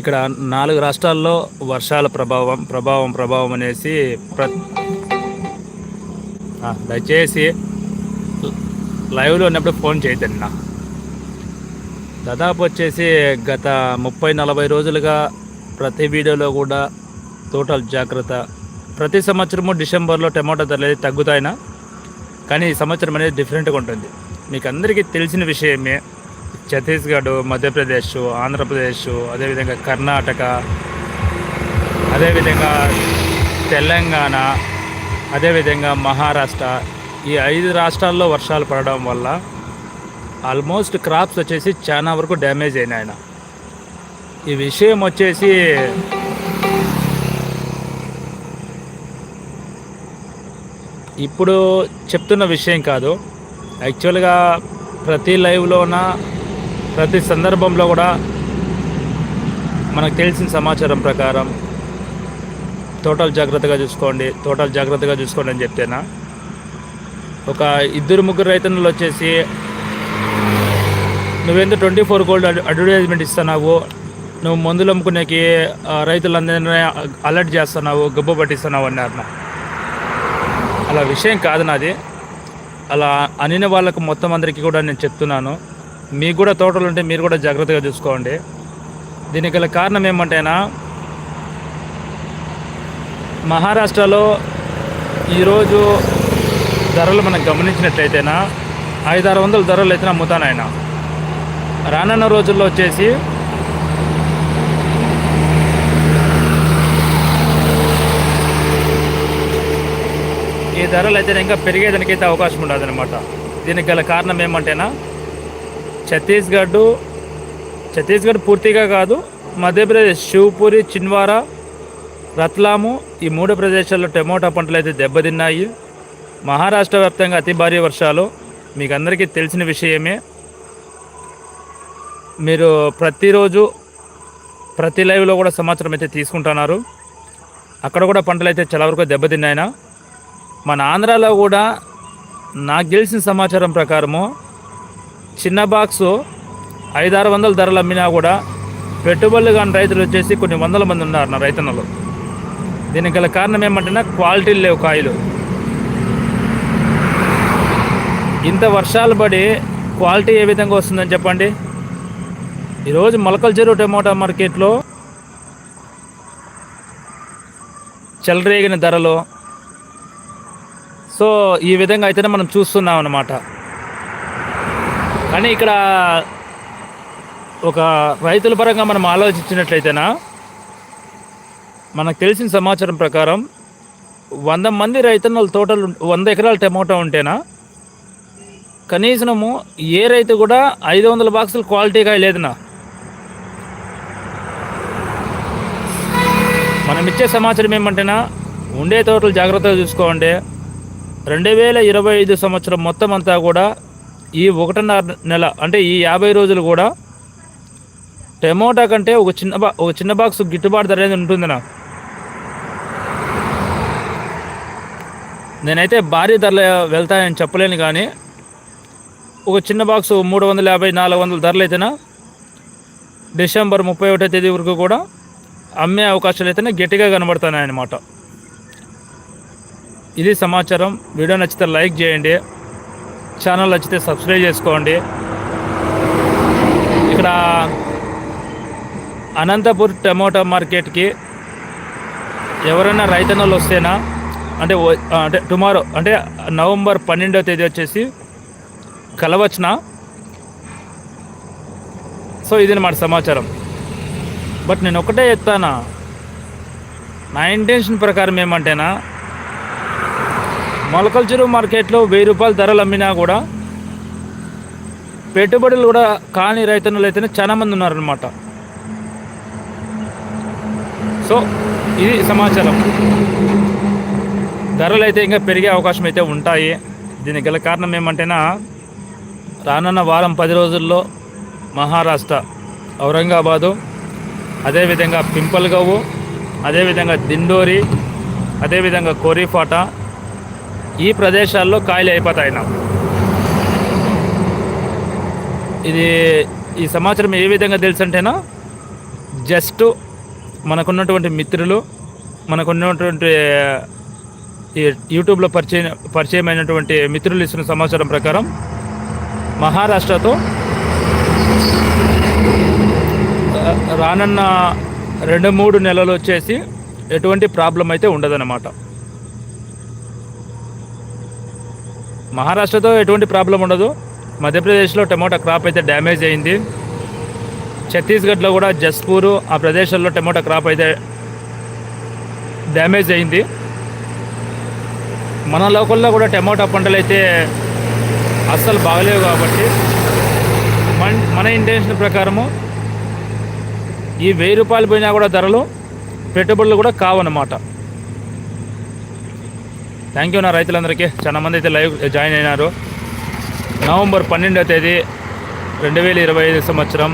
ఇక్కడ నాలుగు రాష్ట్రాల్లో వర్షాల ప్రభావం ప్రభావం ప్రభావం అనేసి ప్ర దయచేసి లైవ్లో ఉన్నప్పుడు ఫోన్ చేయదండి నా దాదాపు వచ్చేసి గత ముప్పై నలభై రోజులుగా ప్రతి వీడియోలో కూడా టోటల్ జాగ్రత్త. ప్రతి సంవత్సరము డిసెంబర్లో టమాటా ధరలు తగ్గుతాయినా కానీ ఈ సంవత్సరం అనేది డిఫరెంట్గా ఉంటుంది. మీకు అందరికీ తెలిసిన విషయమే ఛత్తీస్గఢ్ మధ్యప్రదేశ్ ఆంధ్రప్రదేశ్ అదేవిధంగా కర్ణాటక అదేవిధంగా తెలంగాణ అదేవిధంగా మహారాష్ట్ర. ఈ ఐదు రాష్ట్రాల్లో వర్షాలు పడడం వల్ల ఆల్మోస్ట్ క్రాప్స్ వచ్చేసి చాలా వరకు డ్యామేజ్ అయినాయి ఆయన. ఈ విషయం వచ్చేసి ఇప్పుడు చెప్తున్న విషయం కాదు. యాక్చువల్గా ప్రతి లైవ్లోన ప్రతి సందర్భంలో కూడా మనకు తెలిసిన సమాచారం ప్రకారం టోటల్ జాగ్రత్తగా చూసుకోండి టోటల్ జాగ్రత్తగా చూసుకోండి అని చెప్తేనా ఒక ఇద్దరు ముగ్గురు రైతన్నులు వచ్చేసి నువ్వెంత ట్వంటీ ఫోర్ గోల్డ్ అడ్వర్టైజ్మెంట్ ఇస్తున్నావు? నువ్వు మందులు అమ్ముకునేకి రైతులందరినీ అలర్ట్ చేస్తున్నావు గబ్బు పట్టిస్తున్నావు అన్నారు. నా. అలా విషయం కాదు నాది. అలా అనిన వాళ్ళకు మొత్తం అందరికీ కూడా నేను చెప్తున్నాను. మీకు కూడా తోటలు ఉంటే మీరు కూడా జాగ్రత్తగా చూసుకోండి. దీనికి గల కారణం ఏమంటేనా మహారాష్ట్రలో ఈరోజు ధరలు మనం గమనించినట్లయితేనా ఐదారు వందల ధరలు అయితే అమ్ముతానాయన రానున్న రోజుల్లో వచ్చేసి ఈ ధరలు అయితే ఇంకా పెరిగేదానికైతే అవకాశం ఉండదు అనమాట దీనికి గల కారణం ఏమంటేనా ఛత్తీస్గఢ్ ఛత్తీస్గఢ్ పూర్తిగా కాదు మధ్యప్రదేశ్ శివపురి చిన్వారా రత్లాము ఈ మూడు ప్రదేశాల్లో టమోటా పంటలు అయితే దెబ్బతిన్నాయి. మహారాష్ట్ర వ్యాప్తంగా అతి భారీ వర్షాలు. మీకు అందరికీ తెలిసిన విషయమే. మీరు ప్రతిరోజు ప్రతి లైవ్లో కూడా సమాచారం అయితే తీసుకుంటున్నారు. అక్కడ కూడా పంటలు అయితే చాలా వరకు దెబ్బతిన్నాయినా. మన ఆంధ్రాలో కూడా నాకు తెలిసిన సమాచారం ప్రకారము చిన్న బాక్సు ఐదారు వందల ధరలు అమ్మినా కూడా పెట్టుబడులు కాని రైతులు వచ్చేసి కొన్ని వందల మంది ఉన్నారు నా రైతన్నలు. దీనికి గల కారణం ఏమంటే క్వాలిటీలు లేవు కాయలు. ఇంత వర్షాలు పడి క్వాలిటీ ఏ విధంగా వస్తుందని చెప్పండి? ఈరోజు మొలకల చెరువు టమోటా మార్కెట్లో చెలరేగిన ధరలు. సో ఈ విధంగా అయితేనే మనం చూస్తున్నాం అన్నమాట కానీ ఇక్కడ ఒక రైతుల పరంగా మనం ఆలోచించినట్లయితేనా మనకు తెలిసిన సమాచారం ప్రకారం వంద మంది రైతన్నల తోటలు వంద ఎకరాల టమోటా ఉంటేనా కనీసము ఏ రైతు కూడా ఐదు వందల బాక్సులు క్వాలిటీగా లేదునా? మనం ఇచ్చే సమాచారం ఏమంటేనా ఉండే తోటలు జాగ్రత్తగా చూసుకోండి. రెండు వేల ఇరవై ఐదు సంవత్సరం మొత్తం అంతా కూడా ఈ ఒకటిన్నర నెల అంటే ఈ యాభై రోజులు కూడా టమోటా కంటే ఒక చిన్న బా ఒక చిన్న బాక్స్ గిట్టుబాటు ధర అనేది ఉంటుంది నా నేనైతే భారీ ధరలు వెళ్తాయని చెప్పలేను కానీ ఒక చిన్న బాక్స్ మూడు వందల యాభై నాలుగు వందల ధరలు అయితేనా డిసెంబర్ ముప్పై ఒకటో తేదీ వరకు కూడా అమ్మే అవకాశాలు అయితేనే గట్టిగా కనబడుతున్నాయి అన్నమాట ఇది సమాచారం. వీడియో నచ్చితే లైక్ చేయండి. ఛానల్ నచ్చితే సబ్స్క్రైబ్ చేసుకోండి. ఇక్కడ అనంతపూర్ టమోటా మార్కెట్కి ఎవరైనా రైతన్నలు వస్తేనా అంటే అంటే టుమారో అంటే నవంబర్ పన్నెండవ తేదీ వచ్చేసి కలవచ్చిన? సో ఇది మన సమాచారం. బట్ నేను ఒకటే చెప్తానా నా ఇంటెన్షన్ ప్రకారం ఏమంటేనా మొలకల చెరువు మార్కెట్లో వెయ్యి రూపాయల ధరలు అమ్మినా కూడా పెట్టుబడులు కూడా కాని రైతన్నులు అయితేనే చాలా మంది ఉన్నారనమాట సో ఇది సమాచారం. ధరలు అయితే ఇంకా పెరిగే అవకాశం అయితే ఉంటాయి. దీనికి గల కారణం ఏమంటేనా రానున్న వారం పది రోజుల్లో మహారాష్ట్ర ఔరంగాబాదు అదేవిధంగా పింపల్గవు అదేవిధంగా దిండోరి అదేవిధంగా కోరిపాట ఈ ప్రదేశాల్లో కాయలు అయిపోతాయి నాకు ఇది ఈ సమాచారం ఏ విధంగా తెలుసు అంటేనా జస్ట్ మనకున్నటువంటి మిత్రులు మనకున్నటువంటి ఈ యూట్యూబ్లో పరిచయం పరిచయమైనటువంటి మిత్రులు ఇస్తున్న సమాచారం ప్రకారం మహారాష్ట్రతో రానున్న రెండు మూడు నెలలు వచ్చేసి ఎటువంటి ప్రాబ్లం అయితే ఉండదన్నమాట. మహారాష్ట్రతో ఎటువంటి ప్రాబ్లం ఉండదు. మధ్యప్రదేశ్లో టమోటా క్రాప్ అయితే డ్యామేజ్ అయింది. ఛత్తీస్గఢ్లో కూడా జస్పూర్ ఆ ప్రదేశాల్లో టమోటా క్రాప్ అయితే డ్యామేజ్ అయింది. మన లోకల్లో కూడా టమోటా పంటలు అయితే అస్సలు బాగలేవు కాబట్టి మన మన ఇంటెన్షన్ ప్రకారము ఈ వెయ్యి రూపాయలు పోయినా కూడా ధరలు పెట్టుబడులు కూడా కావన్నమాట. థ్యాంక్ యూ నా రైతులందరికీ. చాలా మంది అయితే లైవ్ జాయిన్ అయినారు. నవంబర్ పన్నెండవ తేదీ రెండు వేల ఇరవై ఐదు సంవత్సరం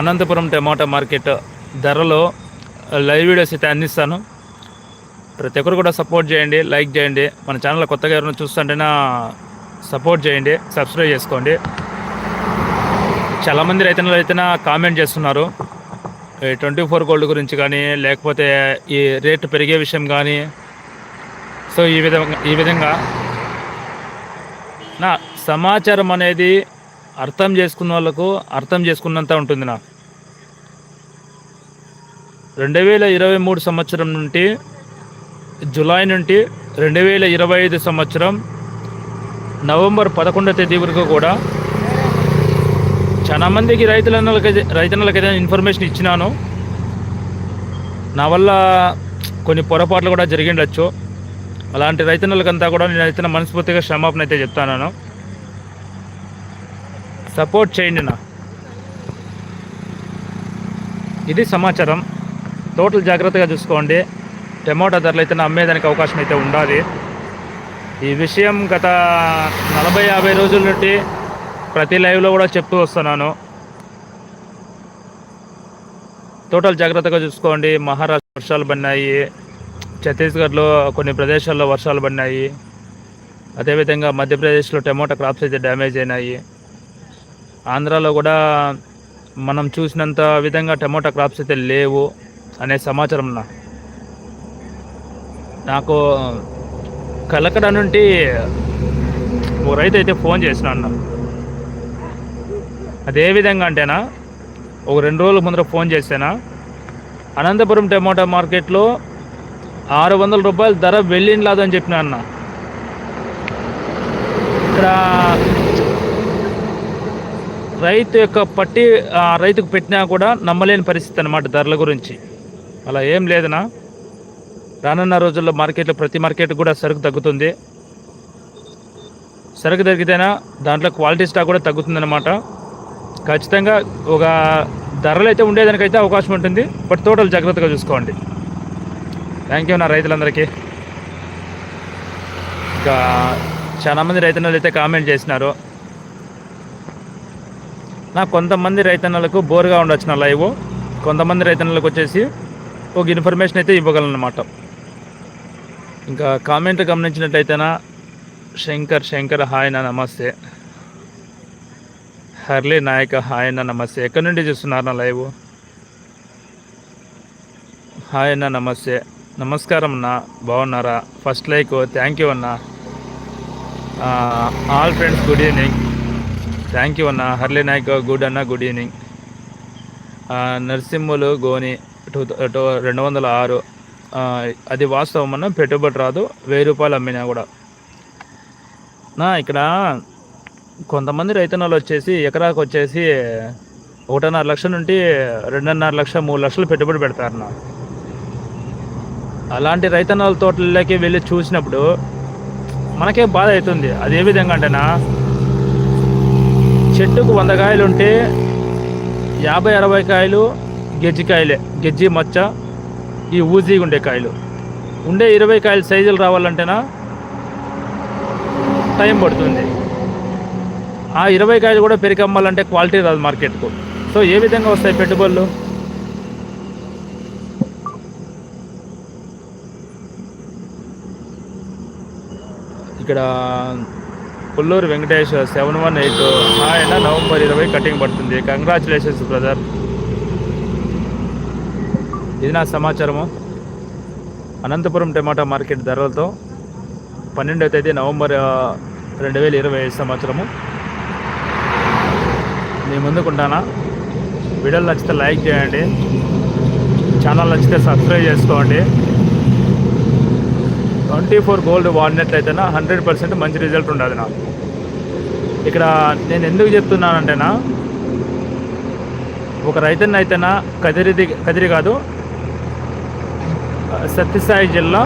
అనంతపురం టమాటా మార్కెట్ ధరలో లైవ్ వీడియోస్ అయితే అందిస్తాను. ప్రతి ఒక్కరు కూడా సపోర్ట్ చేయండి లైక్ చేయండి. మన ఛానల్ కొత్తగా ఎవరైనా చూస్తుంటేనా సపోర్ట్ చేయండి సబ్స్క్రైబ్ చేసుకోండి. చాలామంది రైతులు అయితే కామెంట్ చేస్తున్నారు. ట్వంటీ ఫోర్ గోల్డ్ గురించి కానీ లేకపోతే ఈ రేటు పెరిగే విషయం కానీ సో ఈ విధంగా ఈ విధంగా. నా సమాచారం అనేది అర్థం చేసుకున్న వాళ్ళకు అర్థం చేసుకున్నంత ఉంటుంది నా. రెండు వేల ఇరవై మూడు సంవత్సరం నుండి జులై నుండి రెండు వేల ఇరవై ఐదు సంవత్సరం నవంబర్ పదకొండవ తేదీ వరకు కూడా చాలా మందికి రైతులకి రైతన్నలకైతే ఇన్ఫర్మేషన్ ఇచ్చినాను. నా వల్ల కొన్ని పొరపాట్లు కూడా జరిగిండొచ్చు. అలాంటి రైతన్నులకంతా కూడా నేను అయితే మనస్ఫూర్తిగా క్షమాపణ అయితే చెప్తాను. సపోర్ట్ చేయండి నా. ఇది సమాచారం. టోటల్ జాగ్రత్తగా చూసుకోండి. టమోటా ధరలు అయితే అమ్మేదానికి అవకాశం అయితే ఉండాలి. ఈ విషయం గత నలభై యాభై రోజుల నుండి ప్రతి లైవ్లో కూడా చెప్తూ వస్తున్నాను. టోటల్ జాగ్రత్తగా చూసుకోండి. మహారాష్ట్ర వర్షాలు పడినాయి. ఛత్తీస్గఢ్లో కొన్ని ప్రదేశాల్లో వర్షాలు పడినాయి. అదేవిధంగా మధ్యప్రదేశ్లో టమోటా క్రాప్స్ అయితే డ్యామేజ్ అయినాయి. ఆంధ్రాలో కూడా మనం చూసినంత విధంగా టమోటా క్రాప్స్ అయితే లేవు అనే సమాచారం నా. నాకు కలకడ నుండి ఓ రైతు అయితే ఫోన్ చేసిన అన్న. అదేవిధంగా అంటేనా ఒక రెండు రోజుల ముందర ఫోన్ చేస్తేనా అనంతపురం టమోటా మార్కెట్లో ఆరు వందల రూపాయల ధర వెళ్ళినలాదని చెప్పిన అన్న. ఇక్కడ రైతు యొక్క పట్టి ఆ రైతుకు పెట్టినా కూడా నమ్మలేని పరిస్థితి అన్నమాట ధరల గురించి. అలా ఏం లేదనా రానున్న రోజుల్లో మార్కెట్లో ప్రతి మార్కెట్ కూడా సరుకు తగ్గుతుంది. సరుకు తగ్గితేనా దాంట్లో క్వాలిటీ స్టాక్ కూడా తగ్గుతుందన్నమాట. ఖచ్చితంగా ఒక ధరలు అయితే ఉండేదానికైతే అవకాశం ఉంటుంది. బట్ టోటల్ జాగ్రత్తగా చూసుకోండి. థ్యాంక్ యూ నా రైతులందరికీ. ఇంకా చాలామంది రైతన్నలు అయితే కామెంట్ చేసినారు. నా కొంతమంది రైతన్నలకు బోర్గా ఉండొచ్చు నా లైవ్. కొంతమంది రైతన్నలకు వచ్చేసి ఒక ఇన్ఫర్మేషన్ అయితే ఇవ్వగలనమాట ఇంకా కామెంట్ గమనించినట్టయితేనా? శంకర్ శంకర్ హాయ్ నా నమస్తే. హర్లీ నాయక హాయ్ అన్న నమస్తే. ఎక్కడి నుండి చూస్తున్నారు నా లైవ్? హాయ్ అన్న నమస్తే. నమస్కారం అన్న బాగున్నారా? ఫస్ట్ లైక్ థ్యాంక్ యూ అన్న. All friends good evening thank you అన్న. హర్లీ నాయక్ గుడ్ అన్న good evening Narasimhulu Goni two two రెండు వందల ఆరు. అది వాస్తవం అన్న పెట్టుబడి రాదు వెయ్యి రూపాయలు అమ్మినా కూడా. నా ఇక్కడ కొంతమంది రైతన్నలు వచ్చేసి ఎకరాకు వచ్చేసి ఒకటిన్నర లక్ష నుండి రెండున్నర లక్ష మూడు లక్షలు పెట్టుబడి పెడతారు నా అలాంటి రైతన్నల తోటల్లోకి వెళ్ళి చూసినప్పుడు మనకే బాధ అవుతుంది. అది ఏ విధంగా అంటేనా? చెట్టుకు వంద కాయలు ఉంటే యాభై అరవై కాయలు గెజ్జికాయలే గెజ్జి మచ్చ ఈ ఊజీగా ఉండే కాయలు. ఉండే ఇరవై కాయలు సైజులు రావాలంటేనా? టైం పడుతుంది. ఆ ఇరవై కాయలు కూడా పెరిగి అమ్మాలంటే క్వాలిటీ రాదు మార్కెట్కు. సో ఏ విధంగా వస్తాయి పెట్టుబడులు? ఇక్కడ Pulluru Venkatesh seven one eight. ఆయన నవంబర్ ఇరవై కటింగ్ పడుతుంది. కంగ్రాచులేషన్స్ బ్రదర్ ఇది నా సమాచారము. అనంతపురం టమాటా మార్కెట్ ధరలతో పన్నెండవ తేదీ నవంబర్ రెండు వేల ఇరవై ఐదు సంవత్సరము నేను ముందుకుంటానా? వీడియోలు నచ్చితే లైక్ చేయండి. ఛానల్ నచ్చితే సబ్స్క్రైబ్ చేసుకోండి. ట్వంటీ ఫోర్ గోల్డ్ వాడినట్లయితేనా హండ్రెడ్ పర్సెంట్ మంచి రిజల్ట్ ఉండదు నాకు. ఇక్కడ నేను ఎందుకు చెప్తున్నానంటేనా ఒక రైతన్న అయితేనా కదిరిది కదిరి కాదు సత్యసాయి జిల్లా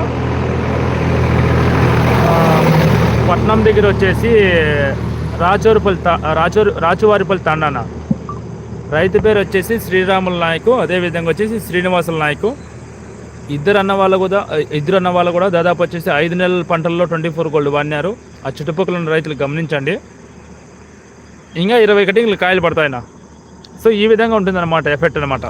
పట్నం దగ్గర వచ్చేసి రాచోరుపల్లి తా రాచోరు రాచువారిపల్లి తండాన. రైతు పేరు వచ్చేసి శ్రీరాముల నాయకు అదేవిధంగా వచ్చేసి శ్రీనివాసుల నాయకు. ఇద్దరు అన్న వాళ్ళు కూడా ఇద్దరు అన్న వాళ్ళు కూడా దాదాపు వచ్చేసి ఐదు నెలల పంటల్లో ట్వంటీ ఫోర్ గోల్డ్ వాడినారు. ఆ చుట్టుపక్కల ఉన్న రైతులు గమనించండి. ఇంకా ఇరవై కటింగ్లు కాయలు పడతాయినా సో ఈ విధంగా ఉంటుందన్నమాట ఎఫెక్ట్ అనమాట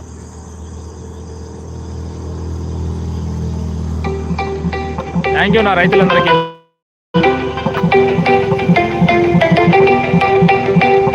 థ్యాంక్ యూ నా రైతులందరికీ.